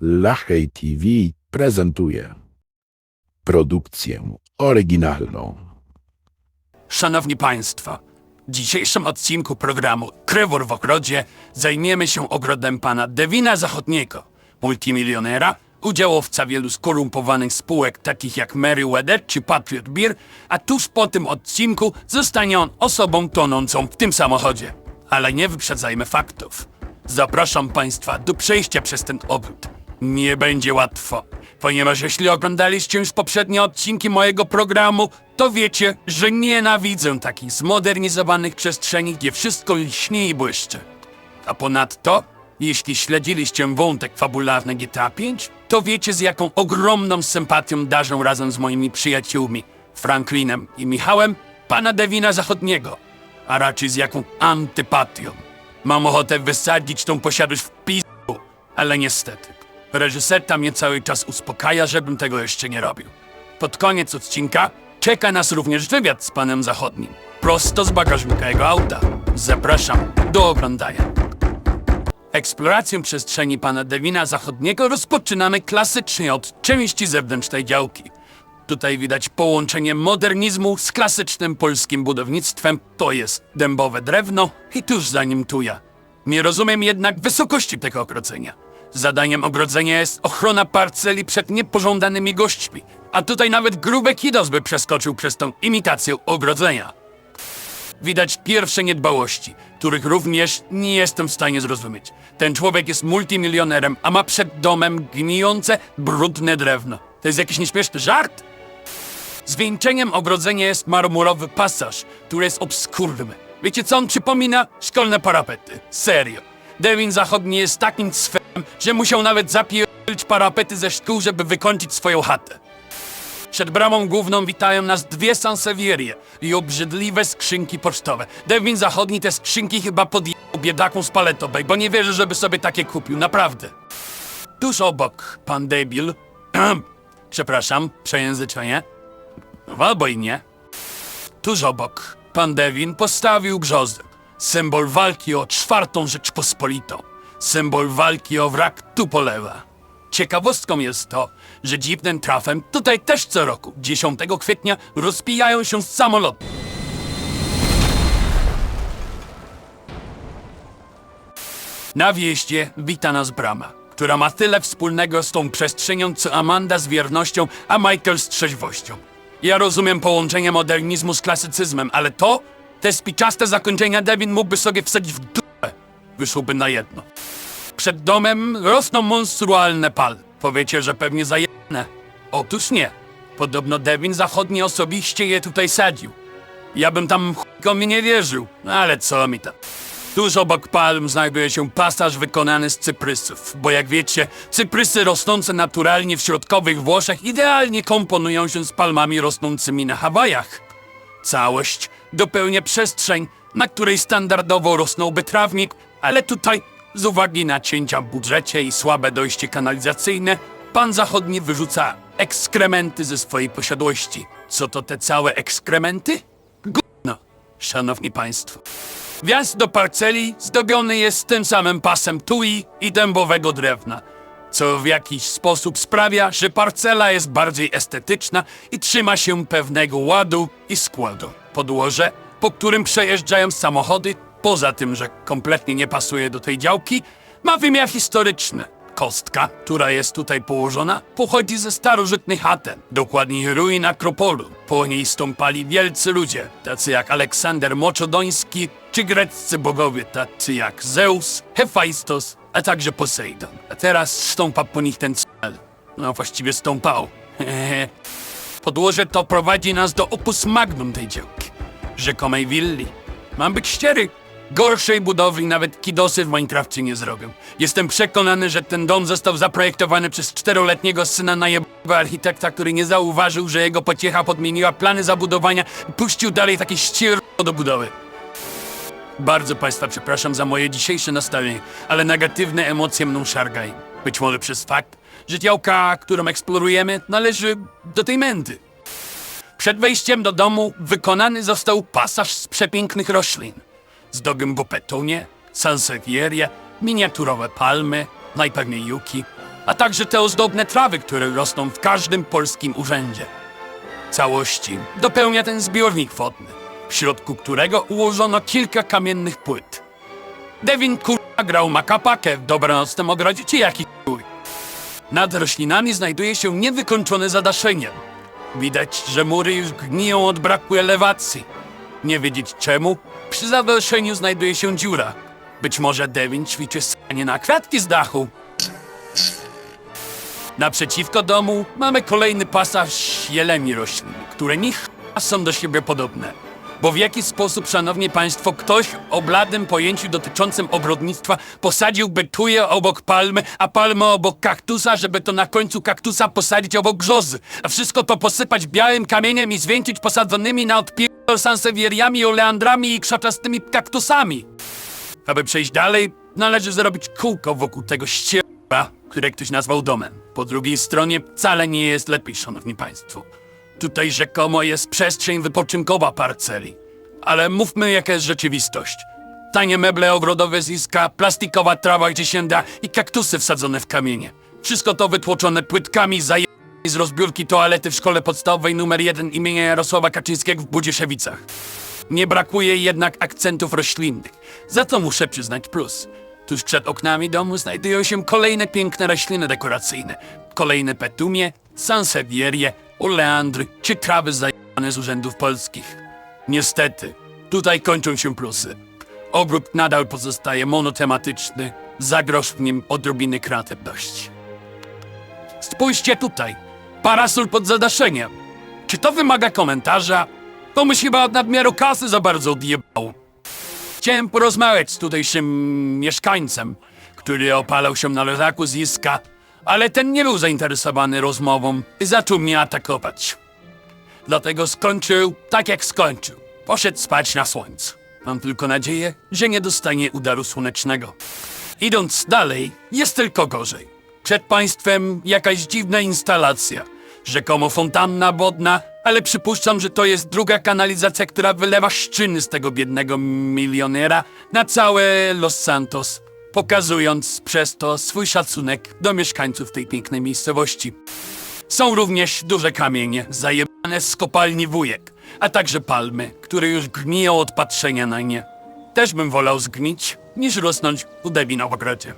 Lachej TV prezentuje produkcję oryginalną. Szanowni Państwo, w dzisiejszym odcinku programu Krywór w ogrodzie zajmiemy się ogrodem pana Devina Zachodniego, multimilionera, udziałowca wielu skorumpowanych spółek takich jak Meriwether czy Patriot Beer, a tuż po tym odcinku zostanie on osobą tonącą w tym samochodzie. Ale nie wyprzedzajmy faktów. Zapraszam Państwa do przejścia przez ten obrót. Nie będzie łatwo, ponieważ jeśli oglądaliście już poprzednie odcinki mojego programu, to wiecie, że nienawidzę takich zmodernizowanych przestrzeni, gdzie wszystko lśni i błyszczy. A ponadto, jeśli śledziliście wątek fabularny GTA V, to wiecie z jaką ogromną sympatią darzę razem z moimi przyjaciółmi, Franklinem i Michałem, pana Devina Zachodniego, a raczej z jaką antypatią. Mam ochotę wysadzić tą posiadłość w pizdu, ale niestety, reżyserta mnie cały czas uspokaja, żebym tego jeszcze nie robił. Pod koniec odcinka czeka nas również wywiad z panem Zachodnim, prosto z bagażnika jego auta. Zapraszam do oglądania. Eksplorację przestrzeni pana Devina Zachodniego rozpoczynamy klasycznie od części zewnętrznej działki. Tutaj widać połączenie modernizmu z klasycznym polskim budownictwem, to jest dębowe drewno i tuż za nim tuja. Nie rozumiem jednak wysokości tego ogrodzenia. Zadaniem ogrodzenia jest ochrona parceli przed niepożądanymi gośćmi, a tutaj nawet gruby kidos by przeskoczył przez tą imitację ogrodzenia. Widać pierwsze niedbałości, których również nie jestem w stanie zrozumieć. Ten człowiek jest multimilionerem, a ma przed domem gnijące, brudne drewno. To jest jakiś nieśmieszny żart? Zwieńczeniem ogrodzenia jest marmurowy pasaż, który jest obskurny. Wiecie co on przypomina? Szkolne parapety. Serio. Devin Zachodni jest takim cwem, że musiał nawet zapierdzić parapety ze szkół, żeby wykończyć swoją chatę. Przed bramą główną witają nas dwie sansewierie i obrzydliwe skrzynki pocztowe. Devin Zachodni te skrzynki chyba podjął biedaką z paletowej, bo nie wierzę, żeby sobie takie kupił, naprawdę. Tuż obok, pan debil, przepraszam, przejęzyczenie, no, albo i nie. Tuż obok, pan Devin postawił brzozę. Symbol walki o czwartą Rzeczpospolitą. Symbol walki o wrak Tupolewa. Ciekawostką jest to, że dziwnym trafem tutaj też co roku, 10 kwietnia, rozpijają się samoloty. Na wjeździe wita nas brama, która ma tyle wspólnego z tą przestrzenią, co Amanda z wiernością, a Michael z trzeźwością. Ja rozumiem połączenie modernizmu z klasycyzmem, ale to, te spiczaste zakończenia Devin mógłby sobie wsadzić w dupę. Wyszłoby na jedno. Przed domem rosną monstrualne pal. Powiecie, że pewnie zajemne. Otóż nie. Podobno Devin Zachodni osobiście je tutaj sadził. Ja bym tam chujkom nie wierzył, no ale co mi tam. Tuż obok palm znajduje się pasaż wykonany z cyprysów, bo jak wiecie, cyprysy rosnące naturalnie w środkowych Włoszech idealnie komponują się z palmami rosnącymi na Hawajach. Całość dopełnia przestrzeń, na której standardowo rosnąłby trawnik, ale tutaj, z uwagi na cięcia w budżecie i słabe dojście kanalizacyjne, pan zachodni wyrzuca ekskrementy ze swojej posiadłości. Co to te całe ekskrementy? Gówno, szanowni państwo. Wjazd do parceli zdobiony jest tym samym pasem tui i dębowego drewna, co w jakiś sposób sprawia, że parcela jest bardziej estetyczna i trzyma się pewnego ładu i składu. Podłoże, po którym przejeżdżają samochody, poza tym, że kompletnie nie pasuje do tej działki, ma wymiar historyczny. Kostka, która jest tutaj położona, pochodzi ze starożytnych Aten, dokładniej ruin Akropolu. Po niej stąpali wielcy ludzie, tacy jak Aleksander Moczodoński, czy greccy bogowie, tacy jak Zeus, Hefajstos, a także Posejdon. A teraz stąpa po nich ten cel. No właściwie stąpał. Podłoże to prowadzi nas do opus magnum tej działki. Rzekomej willi. Mam być szczery, gorszej budowli nawet kidosy w Minecrafcie nie zrobią. Jestem przekonany, że ten dom został zaprojektowany przez czteroletniego syna najebnego architekta, który nie zauważył, że jego pociecha podmieniła plany zabudowania i puścił dalej takie ścierło do budowy. Bardzo Państwa przepraszam za moje dzisiejsze nastawienie, ale negatywne emocje mną szargają. Być może przez fakt, że działka, którą eksplorujemy, należy do tej mędy. Przed wejściem do domu wykonany został pasaż z przepięknych roślin. Z dogiem bopetonie, sansevieria, miniaturowe palmy, najpewniej juki. a także te ozdobne trawy, które rosną w każdym polskim urzędzie. Całości dopełnia ten zbiornik wodny, w środku którego ułożono kilka kamiennych płyt. Devin kurwa grał makapakę w dobranocnym ogrodzie czy jaki chuj. Nad roślinami znajduje się niewykończone zadaszenie. Widać, że mury już gniją od braku elewacji. Nie wiedzieć czemu, przy zadaszeniu znajduje się dziura. Być może Devin ćwiczy stanie na kwiatki z dachu. Naprzeciwko domu mamy kolejny pasaż jeleni roślin, które nich są do siebie podobne. Bo w jaki sposób, szanowni państwo, ktoś o bladym pojęciu dotyczącym ogrodnictwa posadziłby tuje obok palmy, a palmę obok kaktusa, żeby to na końcu kaktusa posadzić obok brzozy, a wszystko to posypać białym kamieniem i zwieńczyć posadzonymi na odpierdol sansewieriami, oleandrami i krzaczastymi kaktusami. Aby przejść dalej, należy zrobić kółko wokół tego ścierba, które ktoś nazwał domem. Po drugiej stronie wcale nie jest lepiej, szanowni państwo. Tutaj rzekomo jest przestrzeń wypoczynkowa parceli. Ale mówmy, jaka jest rzeczywistość. Tanie meble ogrodowe z iska, plastikowa trawa gdzie się da i kaktusy wsadzone w kamienie. Wszystko to wytłoczone płytkami zaje... z rozbiórki toalety w szkole podstawowej numer 1 imienia Jarosława Kaczyńskiego w Budziszewicach. Nie brakuje jednak akcentów roślinnych, za co muszę przyznać plus. Tuż przed oknami domu znajdują się kolejne piękne rośliny dekoracyjne. Kolejne petumie, sansevierie, oleandry czy trawy zajebane z urzędów polskich. Niestety, tutaj kończą się plusy. Ogród nadal pozostaje monotematyczny, za grosz w nim odrobiny kreatywności. Spójrzcie tutaj, parasol pod zadaszeniem. Czy to wymaga komentarza? Komuś chyba od nadmiaru kasy za bardzo odjebało. Chciałem porozmawiać z tutejszym mieszkańcem, który opalał się na leżaku z iska, ale ten nie był zainteresowany rozmową i zaczął mnie atakować. Dlatego skończył tak jak skończył. Poszedł spać na słońcu. Mam tylko nadzieję, że nie dostanie udaru słonecznego. Idąc dalej, jest tylko gorzej. Przed państwem jakaś dziwna instalacja. Rzekomo fontanna wodna, ale przypuszczam, że to jest druga kanalizacja, która wylewa szczyny z tego biednego milionera na całe Los Santos, pokazując przez to swój szacunek do mieszkańców tej pięknej miejscowości. Są również duże kamienie, zajebane z kopalni wujek, a także palmy, które już gniją od patrzenia na nie. Też bym wolał zgnić, niż rosnąć u Devina w ogrodzie.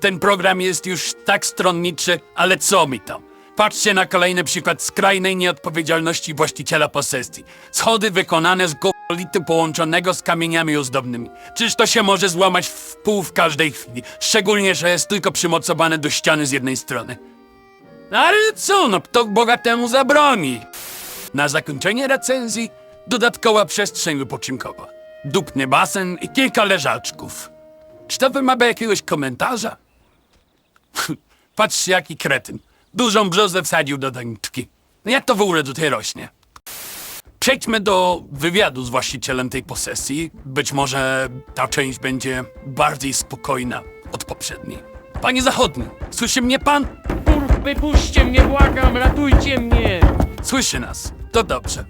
Ten program jest już tak stronniczy, ale co mi tam? Patrzcie na kolejny przykład skrajnej nieodpowiedzialności właściciela posesji. Schody wykonane z golitu połączonego z kamieniami ozdobnymi. Czyż to się może złamać w pół w każdej chwili? Szczególnie, że jest tylko przymocowane do ściany z jednej strony. No ale co, no to bogatemu zabroni. Na zakończenie recenzji dodatkowa przestrzeń wypoczynkowa. Dupny basen i kilka leżaczków. Czy to wymaga jakiegoś komentarza? Patrzcie, jaki kretyn. Dużą brzozę wsadził do. No Jak to w ogóle tutaj rośnie? Przejdźmy do wywiadu z właścicielem tej posesji. Być może ta część będzie bardziej spokojna od poprzedniej. Panie Zachodni, słyszy mnie pan? Kurw, wypuśćcie mnie, błagam, ratujcie mnie! Słyszy nas. To dobrze.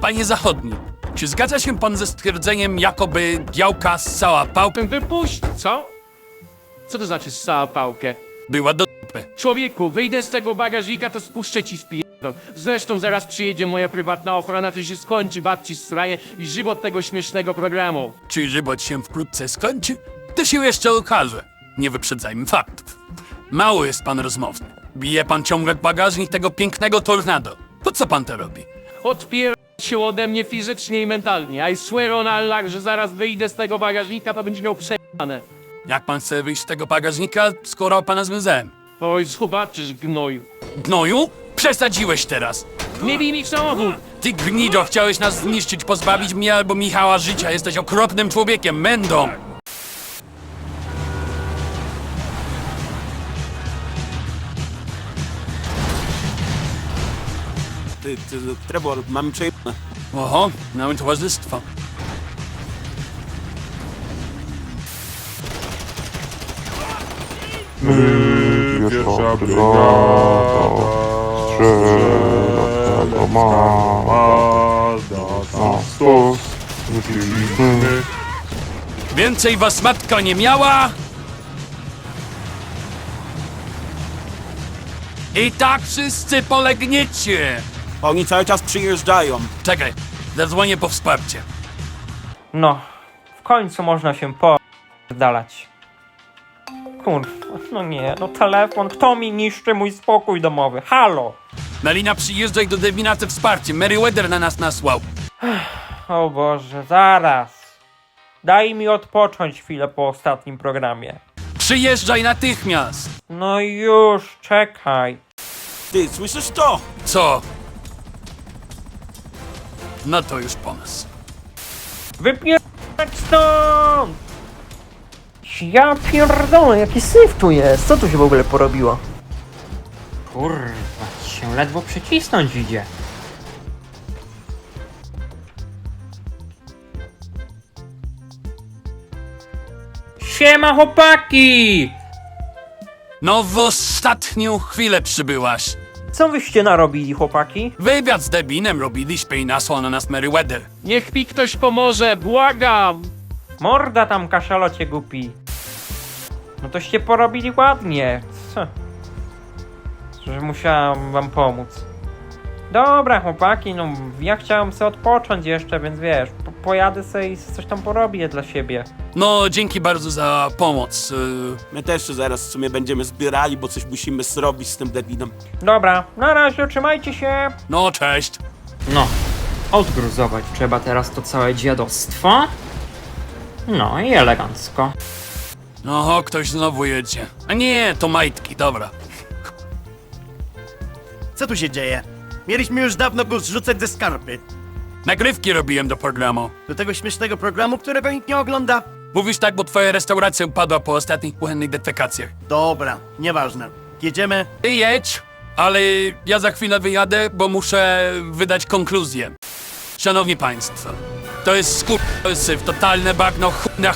Panie Zachodni, czy zgadza się pan ze stwierdzeniem, jakoby działka ssała pałkę Wypuść, co? Co to znaczy ssała pałkę? była do dupy? Człowieku, wyjdę z tego bagażnika, to spuszczę ci spierdol. Zresztą zaraz przyjedzie moja prywatna ochrona, to się skończy babci straje i żywot tego śmiesznego programu. Czy żywot się wkrótce skończy? To się jeszcze okaże. Nie wyprzedzajmy faktów. Mało jest pan rozmowny. Bije pan ciągle bagażnik tego pięknego tornado. Po co pan to robi? Odpier... się ode mnie fizycznie i mentalnie. I swear on Allah, że zaraz wyjdę z tego bagażnika, to będzie miał przejane. Jak pan chce wyjść z tego bagażnika, skoro pana związałem? Oj, zobaczysz, gnoju. Gnoju? Przesadziłeś teraz. Nie bij mi w samochód! Ty gnido, chciałeś nas zniszczyć, pozbawić mnie albo Michała życia. Jesteś okropnym człowiekiem, mędą. Ty, ty, Trebor, mamy przejebane. Oho, mamy towarzystwo. Pierwsza brygada strzelacza Mada na stos Więcej was matka nie miała? I tak wszyscy polegniecie! Oni cały czas przyjeżdżają. Czekaj, zadzwonię po wsparcie. No, w końcu można się poddalać. Kurwa, no nie, no telefon, kto mi niszczy mój spokój domowy? Halo! Melina, przyjeżdżaj do Devina ze wsparciem. Meriwether na nas nasłał. O Boże, zaraz. Daj mi odpocząć chwilę po ostatnim programie. Przyjeżdżaj natychmiast! No już, czekaj. Ty, słyszysz to? Co? No to już po nas. Wypierdać stąd! Ja pierdolę, jaki syf tu jest. Co tu się w ogóle porobiło? Kurwa, się ledwo przycisnąć idzie. Siema chłopaki! No w ostatnią chwilę przybyłaś. Co wyście narobili chłopaki? Wywiad z Devinem robiliśmy i nasłał na nas Meriwether. Niech mi ktoś pomoże, błagam! Morda tam kaszalocie głupi. No toście porobili ładnie. Co? Że musiałam wam pomóc. Dobra chłopaki, no ja chciałem sobie odpocząć jeszcze, więc wiesz, po pojadę sobie i coś tam porobię dla siebie. No, dzięki bardzo za pomoc. y, My też się zaraz w sumie będziemy zbierali, bo coś musimy zrobić z tym Devinem. Dobra, na razie, trzymajcie się. No, cześć. No, odgruzować trzeba teraz to całe dziadostwo. No i elegancko. No, ktoś znowu jedzie. A nie, to majtki, dobra. Co tu się dzieje? Mieliśmy już dawno go zrzucać ze skarpy. Nagrywki robiłem do programu. Do tego śmiesznego programu, którego nikt nie ogląda. Mówisz tak, bo twoja restauracja upadła po ostatnich błędnych defekacjach. Dobra, nieważne. Jedziemy. Ty jedź, ale ja za chwilę wyjadę, bo muszę wydać konkluzję. Szanowni Państwo, to jest skur... Syf, totalne bagno, na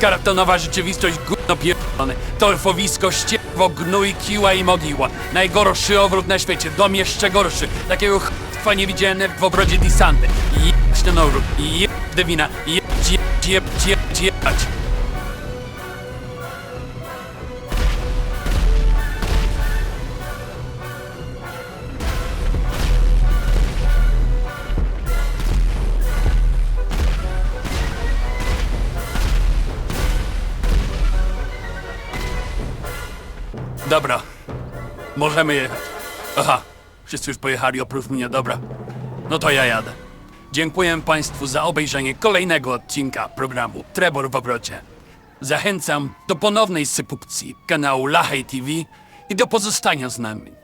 kartonowa rzeczywistość, gówno pierdolone, torfowisko, ścierwo, gnój, kiła i mogiła. Najgorszy obrót na świecie, dom jeszcze gorszy. Takiego chwa nie widziałem w obrodzie Disandy. Jebać ten obrót, jebać Devina, jebać, jebać, jebać, jebać, Dobra, możemy jechać. Aha, wszyscy już pojechali oprócz mnie, dobra. No to ja jadę. Dziękuję Państwu za obejrzenie kolejnego odcinka programu Trebor w obrocie. Zachęcam do ponownej sypupcji kanału Lachej TV i do pozostania z nami.